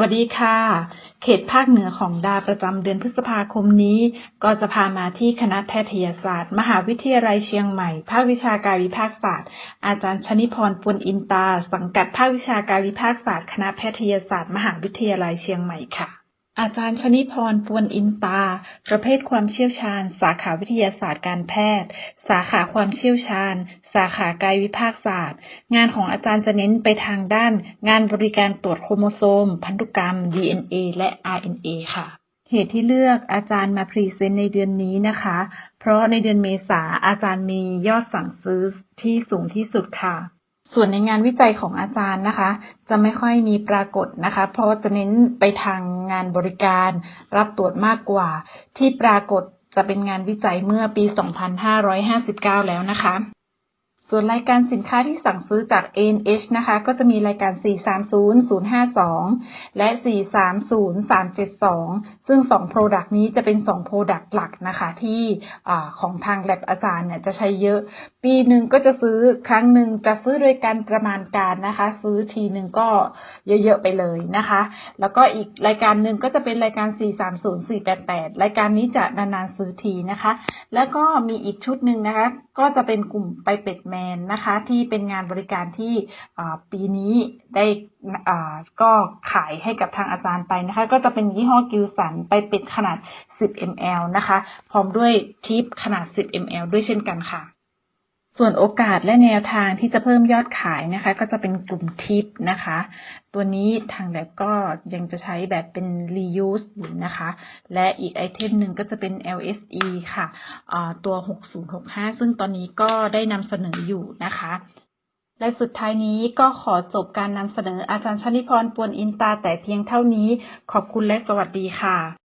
วัสดีค่ะ เขตภาคเหนือของดาประจำเดือนพฤษภาคมนี้ ก็จะพามาที่คณะแพทยศาสตร์ มหาวิทยาลัยเชียงใหม่ ภาควิชาการวิภาคศาสตร์ อาจารย์ชนิพรปุณอินตา สังกัดภาควิชาการวิภาคศาสตร์ คณะแพทยศาสตร์ มหาวิทยาลัยเชียงใหม่ค่ะ อาจารย์ชนิพรปวนอินตา ประเภทความเชี่ยวชาญ สาขาวิทยาศาสตร์การแพทย์ สาขาความเชี่ยวชาญ สาขากายวิภาคศาสตร์ งานของอาจารย์จะเน้นไปทางด้าน งานบริการตรวจโครโมโซม พันธุกรรม DNA และ RNA ค่ะเหตุที่เลือกอาจารย์มาพรีเซนต์ในเดือนนี้นะคะ เพราะในเดือนเมษาอาจารย์มียอดสั่งซื้อที่สูงที่สุดค่ะ ส่วนในงานวิจัยของอาจารย์นะคะ จะไม่ค่อยมีปรากฏนะคะ เพราะจะเน้นไปทางงานบริการ รับตรวจมากกว่า ที่ปรากฏจะเป็นงานวิจัยเมื่อปี 2559 แล้วนะคะ ส่วนรายการสินค้าที่สั่งซื้อจาก ANH นะคะ ก็จะมีรายการ 430052 และ 430372 ซึ่ง 2 Product นี้จะเป็น 2 Product หลักนะคะ ที่อของทาง Lab อาจารย์เนี่ยจะใช้เยอะ ปีหนึ่งก็จะซื้อครั้งหนึ่งจะซื้อโดยการประมาณการนะคะ ซื้อทีหนึ่งก็เยอะๆไปเลยนะคะ แล้วก็อีกรายการหนึ่งก็จะเป็นรายการ 430488 รายการนี้จะนานๆซื้อทีนะคะ แล้วก็มีอีกชุดหนึ่งนะคะ ก็จะเป็นกลุ่มไปเป็ดแมนนะคะ ที่เป็นงานบริการที่ปีนี้ได้ก็ขายให้กับทางอาจารย์ไปนะคะ ก็จะเป็นยี่ห้อกิลสันไปเป็นขนาด 10 ml นะคะ พร้อมด้วยทิปขนาด 10 ml ด้วยเช่นกันค่ะ ส่วนโอกาสและแนวทางที่จะเพิ่มยอดขายนะคะ ก็จะเป็นกลุ่มทิปนะคะ ตัวนี้ทางแลบก็ยังจะใช้แบบเป็น reuse อยู่นะคะ และอีกไอเทมหนึ่งก็จะเป็น LSE ค่ะตัว 6065 ซึ่งตอนนี้ก็ได้นำเสนออยู่นะคะและสุดท้ายนี้ก็ขอจบการนำเสนออาจารย์ชนิพรปวนอินตาแต่เพียงเท่านี้ ขอบคุณและสวัสดีค่ะ